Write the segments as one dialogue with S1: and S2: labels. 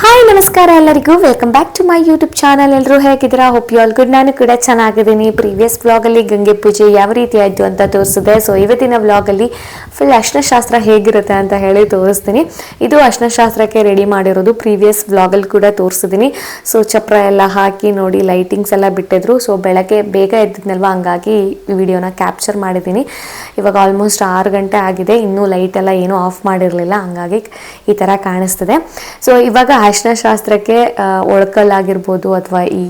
S1: Hi ನಮಸ್ಕಾರ ಎಲ್ಲರಿಗೂ. Welcome back to my YouTube channel ಎಲ್ಲರೂ ಹೇಗಿದ್ದೀರಾ? ಹೋಪ್ ಯು ಆಲ್ ಗುಡ್ ನಾನು ಕೂಡ ಚೆನ್ನಾಗಿದ್ದೀನಿ. ಪ್ರೀವಿಯಸ್ ವ್ಲಾಗಲ್ಲಿ ಗಂಗೆ ಪೂಜೆ ಯಾವ ರೀತಿ ಆಯಿತು ಅಂತ ತೋರಿಸಿದೆ. ಸೊ ಇವತ್ತಿನ ವ್ಲಾಗಲ್ಲಿ ಫುಲ್ ಅರ್ಶನಶಾಸ್ತ್ರ ಹೇಗಿರುತ್ತೆ ಅಂತ ಹೇಳಿ ತೋರಿಸ್ತೀನಿ. ಇದು ಅರ್ಶನಶಾಸ್ತ್ರಕ್ಕೆ ರೆಡಿ ಮಾಡಿರೋದು. ಪ್ರೀವಿಯಸ್ ವ್ಲಾಗಲ್ಲಿ ಕೂಡ ತೋರಿಸಿದ್ದೀನಿ. ಸೊ ಚಪ್ರ ಎಲ್ಲ ಹಾಕಿ ನೋಡಿ ಲೈಟಿಂಗ್ಸ್ ಎಲ್ಲ ಬಿಟ್ಟಿದ್ರು. ಸೊ ಬೆಳಗ್ಗೆ ಬೇಗ ಎದ್ದಿದ್ನಲ್ವ? ಹಂಗಾಗಿ ಈ ವಿಡಿಯೋನ ಕ್ಯಾಪ್ಚರ್ ಮಾಡಿದ್ದೀನಿ. ಇವಾಗ ಆಲ್ಮೋಸ್ಟ್ ಆರು ಗಂಟೆ ಆಗಿದೆ. ಇನ್ನೂ ಲೈಟ್ ಎಲ್ಲ ಏನೂ ಆಫ್ ಮಾಡಿರಲಿಲ್ಲ. ಹಂಗಾಗಿ ಈ ಥರ ಕಾಣಿಸ್ತದೆ. ಸೊ ಇವಾಗ ಅರ್ಶಿನ ಶಾಸ್ತ್ರಕ್ಕೆ ಒಳಕಲ್ಲಾಗಿರ್ಬೋದು ಅಥವಾ ಈ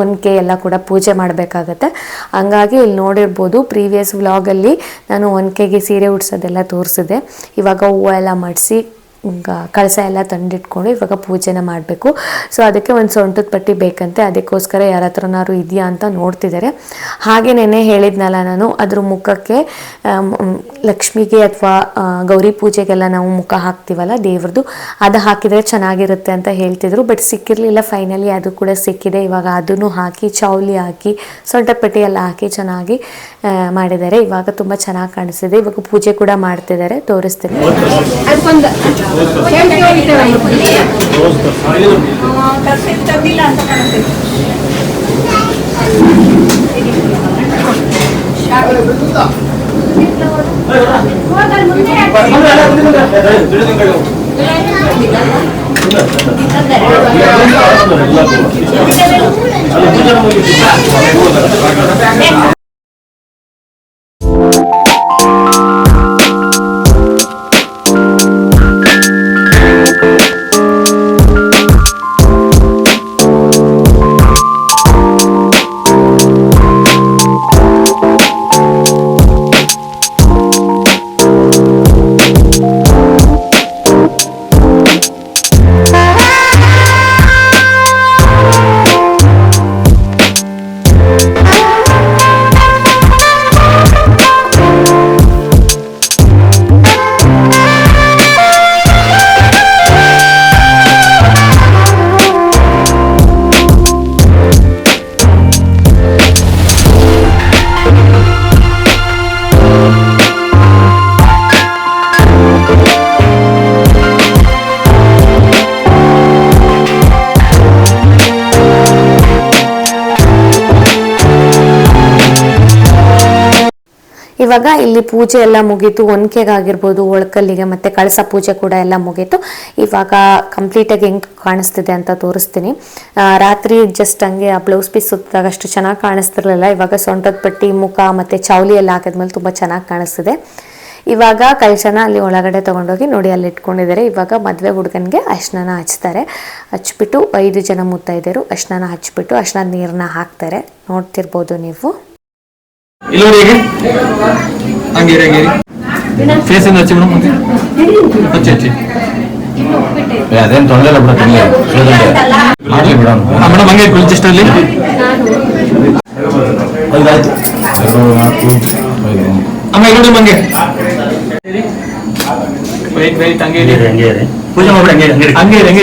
S1: ಒನಕೆ ಎಲ್ಲ ಕೂಡ ಪೂಜೆ ಮಾಡಬೇಕಾಗತ್ತೆ. ಹಂಗಾಗಿ ಇಲ್ಲಿ ನೋಡಿರ್ಬೋದು, ಪ್ರೀವಿಯಸ್ ವ್ಲಾಗಲ್ಲಿ ನಾನು ಒನಕೆಗೆ ಸೀರೆ ಉಡ್ಸೋದೆಲ್ಲ ತೋರಿಸಿದೆ. ಇವಾಗ ಹೂವು ಎಲ್ಲ ಮಡಿಸಿ ಕಳಸ ಎಲ್ಲ ತಂದಿಟ್ಕೊಂಡು ಇವಾಗ ಪೂಜೆನ ಮಾಡಬೇಕು. ಸೊ ಅದಕ್ಕೆ ಒಂದು ಸೊಂಟದ ಪಟ್ಟಿ ಬೇಕಂತೆ. ಅದಕ್ಕೋಸ್ಕರ ಯಾರ ಹತ್ರನಾದ್ರು ಇದೆಯಾ ಅಂತ ನೋಡ್ತಿದ್ದಾರೆ ಹಾಗೆ ನೆನೆ ಹೇಳಿದ್ನಲ್ಲ ನಾನು, ಅದ್ರ ಮುಖಕ್ಕೆ ಲಕ್ಷ್ಮಿಗೆ ಅಥವಾ ಗೌರಿ ಪೂಜೆಗೆಲ್ಲ ನಾವು ಮುಖ ಹಾಕ್ತೀವಲ್ಲ ದೇವ್ರದ್ದು ಅದು ಹಾಕಿದರೆ ಚೆನ್ನಾಗಿರುತ್ತೆ ಅಂತ ಹೇಳ್ತಿದ್ರು. ಬಟ್ ಸಿಕ್ಕಿರಲಿಲ್ಲ ಫೈನಲಿ ಅದು ಕೂಡ ಸಿಕ್ಕಿದೆ. ಇವಾಗ ಅದನ್ನು ಹಾಕಿ ಚೌಲಿ ಹಾಕಿ ಸೊಂಟದ ಪಟ್ಟಿ ಎಲ್ಲ ಹಾಕಿ ಚೆನ್ನಾಗಿ ಮಾಡಿದ್ದಾರೆ. ಇವಾಗ ತುಂಬ ಚೆನ್ನಾಗಿ ಕಾಣಿಸ್ತಿದೆ. ಇವಾಗ ಪೂಜೆ ಕೂಡ ಮಾಡ್ತಿದ್ದಾರೆ ತೋರಿಸ್ತೀನಿ.
S2: ಅದಕ್ಕೊಂದು ಕೆಂಪು ಹೋಗಿದ್ದೇವೆ ತಂದಿಲ್ಲ ಅಂತ ಕಾಣುತ್ತೆ
S1: ಇವಾಗ ಇಲ್ಲಿ ಪೂಜೆ ಎಲ್ಲ ಮುಗೀತು, ಒನ್ಕೆಗಾಗಿರ್ಬೋದು, ಒಳಕಲ್ಲಿಗೆ ಮತ್ತೆ ಕಳಸ ಪೂಜೆ ಕೂಡ ಎಲ್ಲ ಮುಗೀತು. ಇವಾಗ ಕಂಪ್ಲೀಟಾಗಿ ಹೆಂಗೆ ಕಾಣಿಸ್ತಿದೆ ಅಂತ ತೋರಿಸ್ತೀನಿ. ರಾತ್ರಿ ಜಸ್ಟ್ ಹಂಗೆ ಆ ಬ್ಲೌಸ್ ಪೀಸ್ ಸುತ್ತಿದಾಗ ಅಷ್ಟು ಚೆನ್ನಾಗಿ ಕಾಣಿಸ್ತಿರ್ಲಿಲ್ಲ. ಇವಾಗ ಸೊಂಟದ ಪಟ್ಟಿ, ಮುಖ ಮತ್ತೆ ಚೌಲಿ ಎಲ್ಲ ಹಾಕಿದ್ಮೇಲೆ ತುಂಬ ಚೆನ್ನಾಗಿ ಕಾಣಿಸ್ತಿದೆ. ಇವಾಗ ಕಳಶನ ಅಲ್ಲಿ ಒಳಗಡೆ ತೊಗೊಂಡೋಗಿ ನೋಡಿ, ಅಲ್ಲಿ ಇಟ್ಕೊಂಡಿದ್ದಾರೆ. ಇವಾಗ ಮದುವೆ ಹುಡುಗನಿಗೆ ಅಶ್ನನ ಹಚ್ತಾರೆ. ಹಚ್ಬಿಟ್ಟು ಐದು ಜನ ಮುತ್ತೈದೆಯರು ಅಶ್ನನ ಹಚ್ಬಿಟ್ಟು ಅಶ್ನದ ನೀರನ್ನ ಹಾಕ್ತಾರೆ. ನೋಡ್ತಿರ್ಬೋದು ನೀವು.
S3: ಇಲ್ಲಿ ಹೇಗೆ? ಹಂಗೇರಿ ಹಂಗೇರಿ ಫೇಸ್ ಇಂದ ಹಚ್ಚಿ ಮೇಡಮ್ ಮುಂದೆ. ಹಚ್ಚಿ ಹಚ್ಚಿ.
S4: ಏ, ಅದೇನ್ ತೊಂದರೆ ಇಲ್ಲ ಬಿಡ ಮಾಡ್ಲಿ ಬಿಡ
S3: ಮೇಡಮ್ ಹಂಗೆ ಜಸ್ಟ್ ಅಲ್ಲಿ
S4: ಐದಾಯ್ತು. ನಾಲ್ಕು
S3: ಅಮ್ಮ ಇಲ್ಲಿ ಹಂಗೆ. ವೈಟ್ ವೈಟ್ ಹಂಗೆ.
S4: ಹಂಗೆ ಪೂಜೆ ಮಾಡ್ಬಿಡಿ ಹಂಗೆ ಹಂಗೆ.
S3: ಹಂಗೆ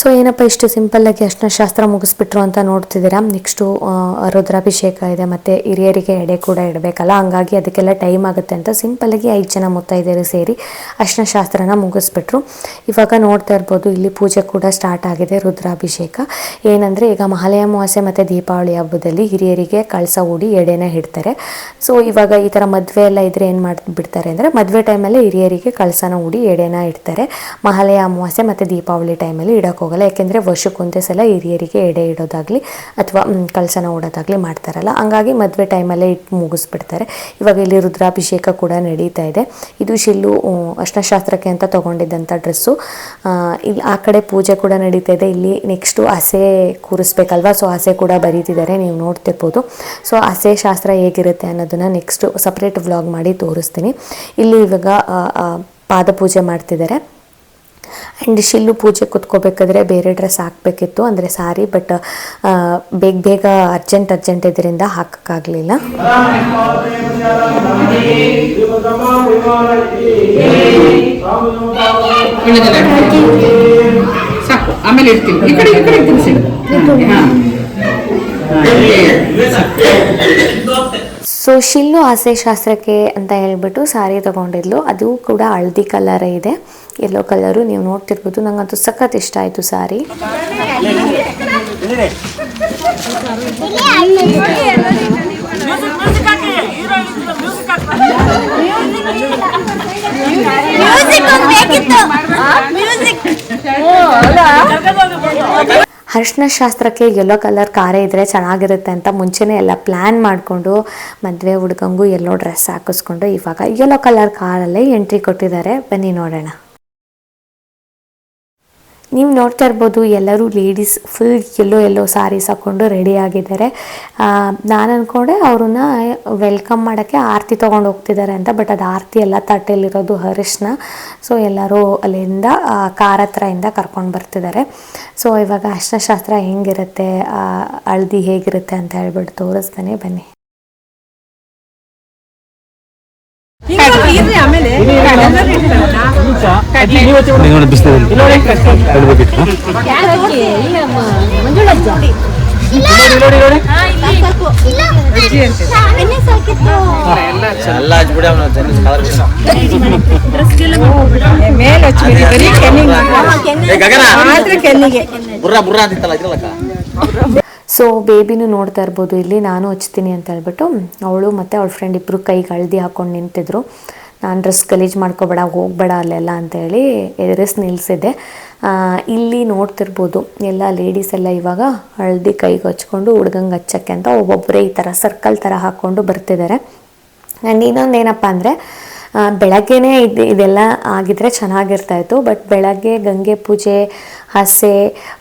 S1: ಸೊ ಏನಪ್ಪ ಇಷ್ಟು ಸಿಂಪಲ್ಲಾಗಿ ಅರ್ಶಿನ ಶಾಸ್ತ್ರ ಮುಗಿಸ್ಬಿಟ್ರು ಅಂತ ನೋಡ್ತಿದ್ದೀರಾ? ನೆಕ್ಸ್ಟು ರುದ್ರಾಭಿಷೇಕ ಇದೆ, ಮತ್ತು ಹಿರಿಯರಿಗೆ ಎಡೆ ಕೂಡ ಇಡಬೇಕಲ್ಲ, ಹಂಗಾಗಿ ಅದಕ್ಕೆಲ್ಲ ಟೈಮ್ ಆಗುತ್ತೆ ಅಂತ ಸಿಂಪಲ್ಲಾಗಿ ಐದು ಜನ ಮುತ್ತೈದೆಯರು ಸೇರಿ ಅರ್ಶಿನ ಶಾಸ್ತ್ರನ ಮುಗಿಸ್ಬಿಟ್ರು. ಇವಾಗ ನೋಡ್ತಾ ಇರ್ಬೋದು, ಇಲ್ಲಿ ಪೂಜೆ ಕೂಡ ಸ್ಟಾರ್ಟ್ ಆಗಿದೆ ರುದ್ರಾಭಿಷೇಕ. ಏನಂದರೆ, ಈಗ ಮಹಾಲಯ ಅಮಾವಾಸ್ಯೆ ಮತ್ತು ದೀಪಾವಳಿ ಹಬ್ಬದಲ್ಲಿ ಹಿರಿಯರಿಗೆ ಕಳಸ ಹೂಡಿ ಎಡೆನ ಇಡ್ತಾರೆ. ಸೊ ಇವಾಗ ಈ ಥರ ಮದುವೆ ಎಲ್ಲ ಇದ್ರೆ ಏನು ಮಾಡಿಬಿಡ್ತಾರೆ ಅಂದರೆ, ಮದುವೆ ಟೈಮಲ್ಲಿ ಹಿರಿಯರಿಗೆ ಕಳಸನ ಹೂಡಿ ಎಡೆನ ಇಡ್ತಾರೆ. ಮಹಾಲಯ ಅಮಾವಾಸ್ಯೆ ಮತ್ತು ದೀಪಾವಳಿ ಟೈಮಲ್ಲಿ ಇಡೋಕೆ ಹೋಗಲ್ಲ. ಯಾಕೆಂದರೆ ವರ್ಷಕ್ಕೊಂದೇ ಸಲ ಹಿರಿಯರಿಗೆ ಎಡೆ ಇಡೋದಾಗಲಿ ಅಥವಾ ಕಳಸನ ಓಡೋದಾಗಲಿ ಮಾಡ್ತಾರಲ್ಲ. ಹಂಗಾಗಿ ಮದುವೆ ಟೈಮಲ್ಲೇ ಇಟ್ಟು ಮುಗಿಸ್ಬಿಡ್ತಾರೆ. ಇವಾಗ ಇಲ್ಲಿ ರುದ್ರಾಭಿಷೇಕ ಕೂಡ ನಡೀತಾ ಇದೆ. ಇದು ಶಿಲ್ಲು ಅಷ್ಟಶಾಸ್ತ್ರಕ್ಕೆ ಅಂತ ತೊಗೊಂಡಿದ್ದಂಥ ಡ್ರೆಸ್ಸು. ಇಲ್ಲಿ ಆ ಕಡೆ ಪೂಜೆ ಕೂಡ ನಡೀತಾ ಇದೆ. ಇಲ್ಲಿ ನೆಕ್ಸ್ಟು ಹಸೆ ಕೂರಿಸ್ಬೇಕಲ್ವಾ? ಸೊ ಹಸೆ ಕೂಡ ಬರೀತಿದ್ದಾರೆ. ನೀವು ನೋಡ್ತಿರ್ಬೋದು. ಸೊ ಹಸೆ ಶಾಸ್ತ್ರ ಹೇಗಿರುತ್ತೆ ಅನ್ನೋದನ್ನು ನೆಕ್ಸ್ಟು ಸಪ್ರೇಟ್ ವ್ಲಾಗ್ ಮಾಡಿ ತೋರಿಸ್ತೀನಿ. ಇಲ್ಲಿ ಇವಾಗ ಪಾದಪೂಜೆ ಮಾಡ್ತಿದ್ದಾರೆ. ಆ್ಯಂಡ್ ಶಿಲ್ಲು ಪೂಜೆ ಕುತ್ಕೋಬೇಕಾದ್ರೆ ಬೇರೆ ಡ್ರೆಸ್ ಹಾಕಬೇಕಿತ್ತು. ಅಂದರೆ ಸಾರಿ ಬಟ್ ಬೇಗ ಬೇಗ ಅರ್ಜೆಂಟ್ ಅರ್ಜೆಂಟ್ ಇದರಿಂದ ಹಾಕೋಕ್ಕಾಗಲಿಲ್ಲ.
S2: ಸಾಕು ಆಮೇಲೆ ಇಡ್ತೀನಿ ಈ ಕಡೆ ಈ ಕಡೆ ತಿನ್ಸಿಡು
S1: ಸೊ ಶಿಲ್ಲು ಆಸೆ ಶಾಸ್ತ್ರಕ್ಕೆ ಅಂತ ಹೇಳ್ಬಿಟ್ಟು ಸಾರಿ ತಗೊಂಡಿದ್ಲು. ಅದು ಕೂಡ ಹಳದಿ ಕಲರೇ ಇದೆ. ಎಲ್ಲೋ ಕಲರು ನೀವು ನೋಡ್ತಿರ್ಬೋದು. ನಂಗಂತೂ ಸಖತ್ ಇಷ್ಟ ಆಯಿತು ಸಾರಿ ಅರ್ಶಿನ ಶಾಸ್ತ್ರಕ್ಕೆ ಎಲ್ಲೋ ಕಲರ್ ಕಾರೇ ಇದ್ರೆ ಚೆನ್ನಾಗಿರುತ್ತೆ ಅಂತ ಮುಂಚೆನೇ ಎಲ್ಲ ಪ್ಲ್ಯಾನ್ ಮಾಡಿಕೊಂಡು ಮದುವೆ ಹುಡುಗಂಗೂ ಎಲ್ಲೋ ಡ್ರೆಸ್ ಹಾಕಿಸ್ಕೊಂಡು ಇವಾಗ ಎಲ್ಲೋ ಕಲರ್ ಕಾರಲ್ಲೇ ಎಂಟ್ರಿ ಕೊಟ್ಟಿದ್ದಾರೆ. ಬನ್ನಿ ನೋಡೋಣ. ನೀವು ನೋಡ್ತಾ ಇರ್ಬೋದು, ಎಲ್ಲರೂ ladies full yellow yellow saris ಹಾಕ್ಕೊಂಡು ರೆಡಿ ಆಗಿದ್ದಾರೆ. ನಾನು ಅಂದ್ಕೊಂಡೆ ಅವ್ರನ್ನ ವೆಲ್ಕಮ್ ಮಾಡೋಕ್ಕೆ ಆರತಿ ತೊಗೊಂಡು ಹೋಗ್ತಿದ್ದಾರೆ ಅಂತ ಬಟ್ ಅದು ಆರತಿ ಎಲ್ಲ ತಟ್ಟೆಯಲ್ಲಿರೋದು ಹರಿಶಿನ. ಸೊ ಎಲ್ಲರೂ ಅಲ್ಲಿಂದ ಕಾರ ಹತ್ರದಿಂದ ಕರ್ಕೊಂಡು ಬರ್ತಿದ್ದಾರೆ. ಸೊ ಇವಾಗ ಅರ್ಶಿನ ಶಾಸ್ತ್ರ ಹೆಂಗಿರುತ್ತೆ ಹಳದಿ ಹೇಗಿರುತ್ತೆ ಅಂತ ಹೇಳ್ಬಿಟ್ಟು ತೋರಿಸ್ತಾನೆ, ಬನ್ನಿ.
S4: ಹಚ್ಬಿಡಿ,
S2: ಬರೀ ಕೆನ್ನಿಗೆ.
S4: ಏ ಗಗನ
S2: ಮಾತ್ರ ಕೆನ್ನಿಗೆ
S4: ಬುರ್ರ ಬುರ್ರ ಅಂತಿತ್ತಲ್ಲ ಇದ್ರಲ್ಲಕ್ಕ
S1: ಸೊ ಬೇಬಿನೂ ನೋಡ್ತಾ ಇರ್ಬೋದು. ಇಲ್ಲಿ ನಾನು ಹಚ್ತೀನಿ ಅಂತ ಹೇಳ್ಬಿಟ್ಟು, ಅವಳು ಮತ್ತು ಅವಳ ಫ್ರೆಂಡ್ ಇಬ್ಬರು ಕೈಗೆ ಹಳದಿ ಹಾಕೊಂಡು ನಿಂತಿದ್ರು. ನಾನು ಡ್ರೆಸ್ ಗಲೀಜ್ ಮಾಡ್ಕೋಬೇಡ, ಹೋಗ್ಬೇಡ ಅಲ್ಲೆಲ್ಲ ಅಂತೇಳಿ ಎದುರಿಸಿ ನಿಲ್ಲಿಸಿದೆ ಇಲ್ಲಿ ನೋಡ್ತಿರ್ಬೋದು, ಎಲ್ಲ ಲೇಡೀಸ್ ಎಲ್ಲ ಇವಾಗ ಹಳದಿ ಕೈಗೆ ಹಚ್ಕೊಂಡು ಹುಡ್ಗಂಗೆ ಹಚ್ಚಕ್ಕೆ ಅಂತ ಒಬ್ಬೊಬ್ಬರೇ ಈ ಥರ ಸರ್ಕಲ್ ಥರ ಹಾಕ್ಕೊಂಡು ಬರ್ತಿದ್ದಾರೆ. ಆ್ಯಂಡ್ ಇನ್ನೊಂದು ಏನಪ್ಪ ಅಂದರೆ ಬೆಳಗ್ಗೆನೇ ಇದು, ಇದೆಲ್ಲ ಆಗಿದ್ರೆ ಚೆನ್ನಾಗಿರ್ತಾ ಇತ್ತು, ಬಟ್ ಬೆಳಗ್ಗೆ ಗಂಗೆ ಪೂಜೆ, ಹಸೆ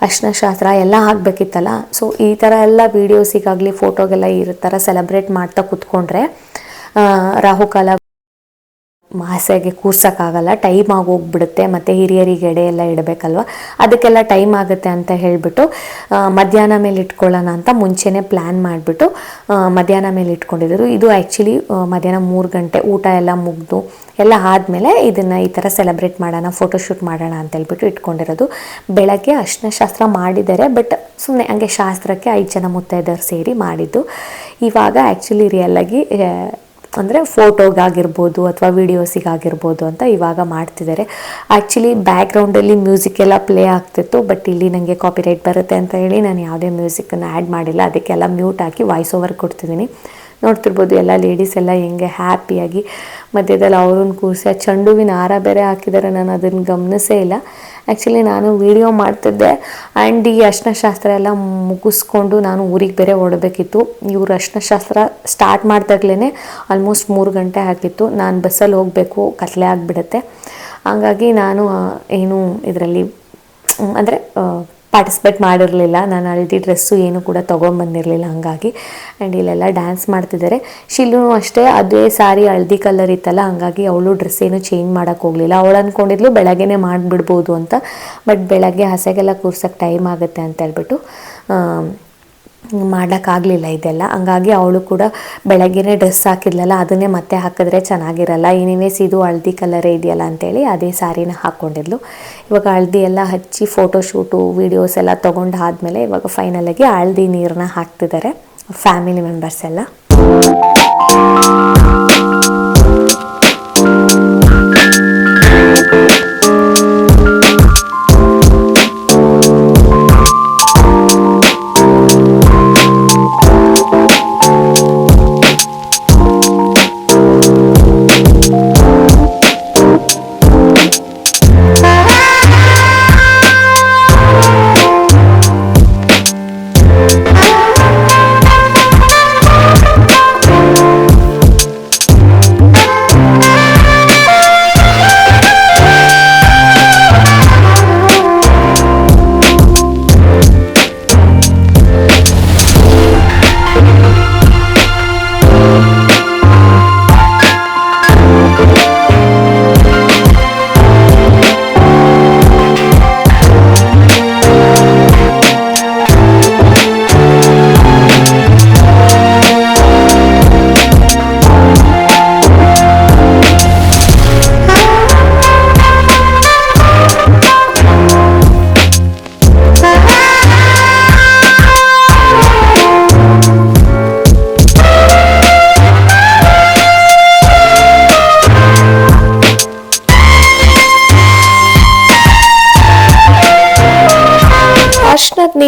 S1: ಅರ್ಶಿನ ಶಾಸ್ತ್ರ ಎಲ್ಲ ಆಗ್ಬೇಕಿತ್ತಲ್ಲ. ಸೊ ಈ ಥರ ಎಲ್ಲ ವೀಡಿಯೋಸಿಗಾಗಲಿ ಫೋಟೋಗೆಲ್ಲ ಈ ಥರ ಸೆಲೆಬ್ರೇಟ್ ಮಾಡ್ತಾ ಕೂತ್ಕೊಂಡ್ರೆ ರಾಹುಕಾಲ ಮಾಸೆಗೆ ಕೂರ್ಸೋಕ್ಕಾಗಲ್ಲ ಟೈಮ್ ಆಗೋಗ್ಬಿಡುತ್ತೆ, ಮತ್ತು ಹಿರಿಯರಿಗೆ ಎಡೆ ಎಲ್ಲ ಇಡಬೇಕಲ್ವ? ಅದಕ್ಕೆಲ್ಲ ಟೈಮ್ ಆಗುತ್ತೆ ಅಂತ ಹೇಳಿಬಿಟ್ಟು ಮಧ್ಯಾಹ್ನ ಮೇಲೆ ಇಟ್ಕೊಳ್ಳೋಣ ಅಂತ ಮುಂಚೆನೇ ಪ್ಲ್ಯಾನ್ ಮಾಡಿಬಿಟ್ಟು ಮಧ್ಯಾಹ್ನ ಮೇಲೆ ಇಟ್ಕೊಂಡಿದ್ರು ಇದು ಆ್ಯಕ್ಚುಲಿ ಮಧ್ಯಾಹ್ನ ಮೂರು ಗಂಟೆ ಊಟ ಎಲ್ಲ ಮುಗಿದು, ಎಲ್ಲ ಆದಮೇಲೆ ಇದನ್ನು ಈ ಥರ ಸೆಲೆಬ್ರೇಟ್ ಮಾಡೋಣ ಫೋಟೋಶೂಟ್ ಮಾಡೋಣ ಅಂತ ಹೇಳ್ಬಿಟ್ಟು ಇಟ್ಕೊಂಡಿರೋದು. ಬೆಳಗ್ಗೆ ಅಷ್ಟನ ಶಾಸ್ತ್ರ ಮಾಡಿದ್ದಾರೆ ಬಟ್ ಸುಮ್ಮನೆ ಹಂಗೆ ಶಾಸ್ತ್ರಕ್ಕೆ ಐದು ಜನ ಮುತ್ತೈದರು ಸೇರಿ ಮಾಡಿದ್ದು. ಇವಾಗ ಆ್ಯಕ್ಚುಲಿ ರಿಯಲ್ಲಾಗಿ ಅಂದರೆ ಫೋಟೋಗಾಗಿರ್ಬೋದು ಅಥವಾ ವೀಡಿಯೋಸಿಗಾಗಿರ್ಬೋದು ಅಂತ ಇವಾಗ ಮಾಡ್ತಿದ್ದಾರೆ. ಆ್ಯಕ್ಚುಲಿ ಬ್ಯಾಕ್ಗ್ರೌಂಡಲ್ಲಿ ಮ್ಯೂಸಿಕ್ ಎಲ್ಲ ಪ್ಲೇ ಆಗ್ತಿತ್ತು ಬಟ್ ಇಲ್ಲಿ ನನಗೆ ಕಾಪಿರೈಟ್ ಬರುತ್ತೆ ಅಂತ ಹೇಳಿ ನಾನು ಯಾವುದೇ ಮ್ಯೂಸಿಕನ್ನು ಆ್ಯಡ್ ಮಾಡಿಲ್ಲ. ಅದಕ್ಕೆಲ್ಲ ಮ್ಯೂಟ್ ಹಾಕಿ ವಾಯ್ಸ್ ಓವರ್ ಕೊಡ್ತಿದ್ದೀನಿ. ನೋಡ್ತಿರ್ಬೋದು ಎಲ್ಲ ಲೇಡೀಸ್ ಎಲ್ಲ ಹೆಂಗೆ ಹ್ಯಾಪಿಯಾಗಿ ಮಧ್ಯದಲ್ಲಿ ಅವ್ರನ್ನ ಕೂರಿಸಿ ಆ ಚೆಂಡುವಿನ ಹಾರ ಬೇರೆ ಹಾಕಿದ್ದಾರೆ. ನಾನು ಅದನ್ನು ಗಮನಿಸೇ ಇಲ್ಲ. ಆ್ಯಕ್ಚುಲಿ ನಾನು ವಿಡಿಯೋ ಮಾಡ್ತಿದ್ದೆ. ಆ್ಯಂಡ್ ಈ ಅರ್ಶಿನ ಶಾಸ್ತ್ರ ಎಲ್ಲ ಮುಗಿಸ್ಕೊಂಡು ನಾನು ಊರಿಗೆ ಬೇರೆ ಹೊಡಬೇಕಿತ್ತು ಇವ್ರು ಅರ್ಶಿನ ಶಾಸ್ತ್ರ ಸ್ಟಾರ್ಟ್ ಮಾಡಿದಾಗಲೇ ಆಲ್ಮೋಸ್ಟ್ ಮೂರು ಗಂಟೆ ಆಗಿತ್ತು. ನಾನು ಬಸ್ಸಲ್ಲಿ ಹೋಗಬೇಕು, ಕತ್ಲೆ ಆಗಿಬಿಡುತ್ತೆ. ಹಾಗಾಗಿ ನಾನು ಏನು ಇದರಲ್ಲಿ, ಅಂದರೆ ಪಾರ್ಟಿಸಿಪೇಟ್ ಮಾಡಿರಲಿಲ್ಲ. ನಾನು ಹಳದಿ ಡ್ರೆಸ್ಸು ಏನು ಕೂಡ ತೊಗೊಂಬಂದಿರಲಿಲ್ಲ ಹಂಗಾಗಿ. ಆ್ಯಂಡ್ ಇಲ್ಲೆಲ್ಲ ಡ್ಯಾನ್ಸ್ ಮಾಡ್ತಿದ್ದಾರೆ. ಶಿಲ್ಲೂ ಅಷ್ಟೇ, ಅದೇ ಸಾರಿ ಹಳದಿ ಕಲರ್ ಇತ್ತಲ್ಲ, ಹಂಗಾಗಿ ಅವಳು ಡ್ರೆಸ್ ಏನು ಚೇಂಜ್ ಮಾಡೋಕ್ಕೆ ಹೋಗಲಿಲ್ಲ. ಅವಳು ಅಂದ್ಕೊಂಡಿದ್ಲು ಬೆಳಗ್ಗೆನೇ ಮಾಡಿಬಿಡ್ಬೋದು ಅಂತ. ಬಟ್ ಬೆಳಗ್ಗೆ ಹಸೆಗೆಲ್ಲ ಕೂರ್ಸೋಕ್ಕೆ ಟೈಮ್ ಆಗುತ್ತೆ ಅಂತ ಹೇಳ್ಬಿಟ್ಟು ಮಾಡೋಕ್ಕಾಗಲಿಲ್ಲ ಇದೆಲ್ಲ. ಹಂಗಾಗಿ ಅವಳು ಕೂಡ ಬೆಳಗ್ಗೆನೇ ಡ್ರೆಸ್ ಹಾಕಿದ್ಲಲ್ಲ, ಅದನ್ನೇ ಮತ್ತೆ ಹಾಕಿದ್ರೆ ಚೆನ್ನಾಗಿರಲ್ಲ. ಎನಿವೇಸ್ ಇದು ಹಳದಿ ಕಲರೇ ಇದೆಯಲ್ಲ ಅಂತೇಳಿ ಅದೇ ಸಾರಿನ ಹಾಕ್ಕೊಂಡಿದ್ಲು ಇವಾಗ ಹಳದಿ ಎಲ್ಲ ಹಚ್ಚಿ ಫೋಟೋಶೂಟು ವೀಡಿಯೋಸ್ ಎಲ್ಲ ತೊಗೊಂಡು ಆದಮೇಲೆ ಇವಾಗ ಫೈನಲಾಗಿ ಹಳದಿ ನೀರನ್ನ ಹಾಕ್ತಿದ್ದಾರೆ ಫ್ಯಾಮಿಲಿ ಮೆಂಬರ್ಸ್ ಎಲ್ಲ.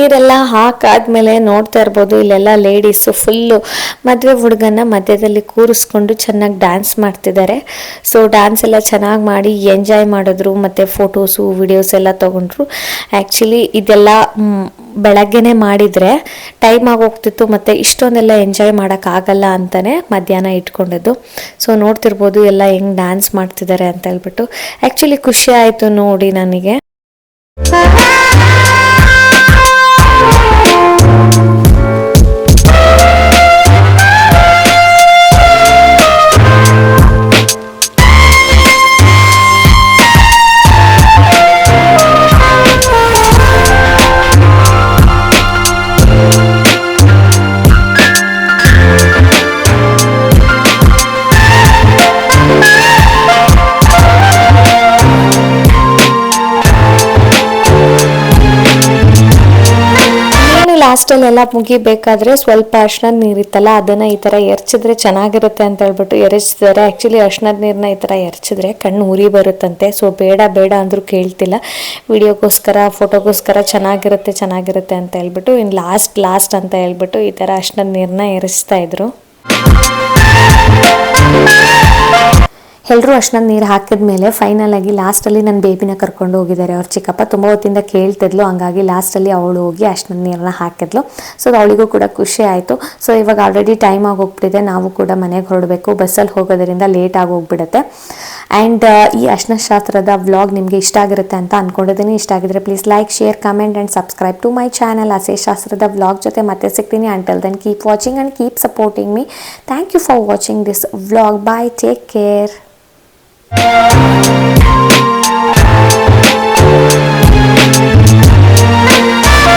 S1: ನೀರೆಲ್ಲ ಹಾಕಾದ್ಮೇಲೆ ನೋಡ್ತಾ ಇರ್ಬೋದು, ಇಲ್ಲೆಲ್ಲ ಲೇಡೀಸು ಫುಲ್ಲು ಮದುವೆ ಹುಡುಗನ ಮಧ್ಯದಲ್ಲಿ ಕೂರಿಸ್ಕೊಂಡು ಚೆನ್ನಾಗಿ ಡ್ಯಾನ್ಸ್ ಮಾಡ್ತಿದ್ದಾರೆ. ಸೊ ಡ್ಯಾನ್ಸ್ ಎಲ್ಲ ಚೆನ್ನಾಗಿ ಮಾಡಿ ಎಂಜಾಯ್ ಮಾಡಿದ್ರು, ಮತ್ತು ಫೋಟೋಸು ವಿಡಿಯೋಸ್ ಎಲ್ಲ ತೊಗೊಂಡ್ರು. ಆ್ಯಕ್ಚುಲಿ ಇದೆಲ್ಲ ಬೆಳಗ್ಗೆನೆ ಮಾಡಿದರೆ ಟೈಮ್ ಆಗೋಗ್ತಿತ್ತು, ಮತ್ತು ಇಷ್ಟೊಂದೆಲ್ಲ ಎಂಜಾಯ್ ಮಾಡೋಕ್ಕಾಗಲ್ಲ ಅಂತಲೇ ಮಧ್ಯಾಹ್ನ ಇಟ್ಕೊಂಡಿದ್ದು. ಸೊ ನೋಡ್ತಿರ್ಬೋದು ಎಲ್ಲ ಹೆಂಗೆ ಡ್ಯಾನ್ಸ್ ಮಾಡ್ತಿದ್ದಾರೆ ಅಂತ ಹೇಳ್ಬಿಟ್ಟು. ಆ್ಯಕ್ಚುಲಿ ಖುಷಿ ಆಯಿತು ನೋಡಿ ನನಗೆ. ಲಾಸ್ಟಲ್ಲೆಲ್ಲ ಮುಗಿಬೇಕಾದ್ರೆ ಸ್ವಲ್ಪ ಅರ್ಶನದ ನೀರಿತ್ತಲ್ಲ, ಅದನ್ನು ಈ ಥರ ಎರ್ಚಿದ್ರೆ ಚೆನ್ನಾಗಿರುತ್ತೆ ಅಂತ ಹೇಳ್ಬಿಟ್ಟು ಎರಚಿದ್ದಾರೆ ಆ್ಯಕ್ಚುಲಿ ಅರ್ಶನದ ನೀರನ್ನ ಈ ಥರ ಎರ್ಚಿದ್ರೆ ಕಣ್ಣು ಉರಿ ಬರುತ್ತಂತೆ. ಸೊ ಬೇಡ ಬೇಡ ಅಂದರೂ ಕೇಳ್ತಿಲ್ಲ. ವಿಡಿಯೋಗೋಸ್ಕರ ಫೋಟೋಗೋಸ್ಕರ ಚೆನ್ನಾಗಿರುತ್ತೆ ಚೆನ್ನಾಗಿರುತ್ತೆ ಅಂತ ಹೇಳ್ಬಿಟ್ಟು ಇನ್ನು ಲಾಸ್ಟ್ ಲಾಸ್ಟ್ ಅಂತ ಹೇಳ್ಬಿಟ್ಟು ಈ ಥರ ಅರ್ಶನದ ನೀರನ್ನ ಎರಚ್ತಾ ಇದ್ರು. ಎಲ್ಲರೂ ಅಷ್ಟನ್ನ ನೀರು ಹಾಕಿದ್ಮೇಲೆ ಫೈನಲ್ ಆಗಿ ಲಾಸ್ಟಲ್ಲಿ ನನ್ನ ಬೇಬಿನ ಕರ್ಕೊಂಡು ಹೋಗಿದ್ದಾರೆ. ಅವ್ರ ಚಿಕ್ಕಪ್ಪ ತುಂಬ ಹೊತ್ತಿಂದ ಕೇಳ್ತಿದ್ಲು. ಹಂಗಾಗಿ ಲಾಸ್ಟಲ್ಲಿ ಅವಳು ಹೋಗಿ ಅಷ್ಟನ್ನ ನೀರನ್ನ ಹಾಕಿದ್ಲು. ಸೊ ಅವಳಿಗೂ ಕೂಡ ಖುಷಿ ಆಯಿತು. ಸೊ ಇವಾಗ ಆಲ್ರೆಡಿ ಟೈಮ್ ಆಗೋಗ್ಬಿಟ್ಟಿದೆ ನಾವು ಕೂಡ ಮನೆಗೆ ಹೊರಡಬೇಕು. ಬಸ್ಸಲ್ಲಿ ಹೋಗೋದರಿಂದ ಲೇಟ್ ಆಗೋಗ್ಬಿಡುತ್ತೆ ಆ್ಯಂಡ್ ಈ ಅರ್ಶನ ಶಾಸ್ತ್ರದ ವ್ಲಾಗ್ ನಿಮಗೆ ಇಷ್ಟ ಆಗಿರುತ್ತೆ ಅಂತ ಅಂದ್ಕೊಂಡಿದ್ದೀನಿ ಇಷ್ಟ ಆಗಿದ್ರೆ please like share comment and subscribe to my channel ಅಸೇ ಶಾಸ್ತ್ರದ ವ್ಲಾಗ್ ಜೊತೆ ಮತ್ತೆ ಸಿಗ್ತೀನಿ. Until then keep watching and keep supporting me thank you for watching this vlog bye take care Thank you.